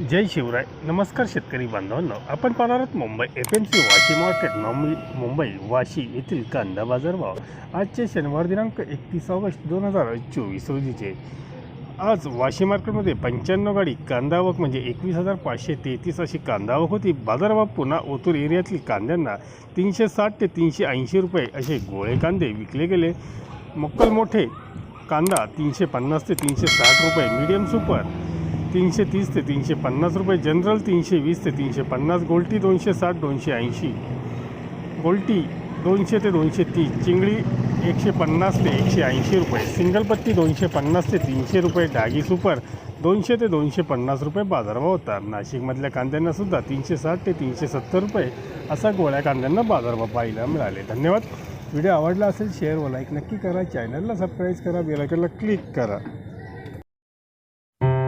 जय शिवराय. नमस्कार शेतकरी बांधवांनो. आपण पाहणार आहोत Mumbai F M C Vashi market Navi Mumbai Vashi येथील कांदा बाजारभाव आजचे शनिवार दिनांक एकतीस ऑगस्ट दोन हजार चोवीस रोजीचे. आज वाशी मार्केटमध्ये पंच्याण्णव गाडी कांदा आवक म्हणजे एकवीस हजार पाचशे तेहतीस अशी कांदा आवक होती. बाजारभाव पुन्हा ओतूर एरियातील कांद्यांना तीनशे साठ ते तीनशे ऐंशी रुपये असे गोळे कांदे विकले गेले. मक्कल मोठे कांदा तीनशे पन्नास ते तीनशे साठ रुपये मीडियम सुपर तीनशे तीस ते तीनशे पन्नास रुपये जनरल तीनशे वीस ते तीनशे पन्नास गोल्टी दोनशे साठ दोनशे ऐंशी. गोल्टी दोनशे ते दोनशे तीस चिंगडी एकशे पन्नास ते एकशे ऐंशी रुपये सिंगल पत्ती दोनशे पन्नास ते तीनशे रुपये डागी सुपर दोनशे ते दोनशे पन्नास रुपये बाजारभाव होता नाशिकमधल्या कांद्यांना सुद्धा तीनशे साठ ते तीनशे सत्तर रुपये असा गोळ्या कांद्यांना बाजारभाव पाहायला मिळाले. धन्यवाद. व्हिडिओ आवडला असेल शेअर व लाईक नक्की करा. चॅनलला सबस्क्राईब करा बेलायकनला क्लिक करा.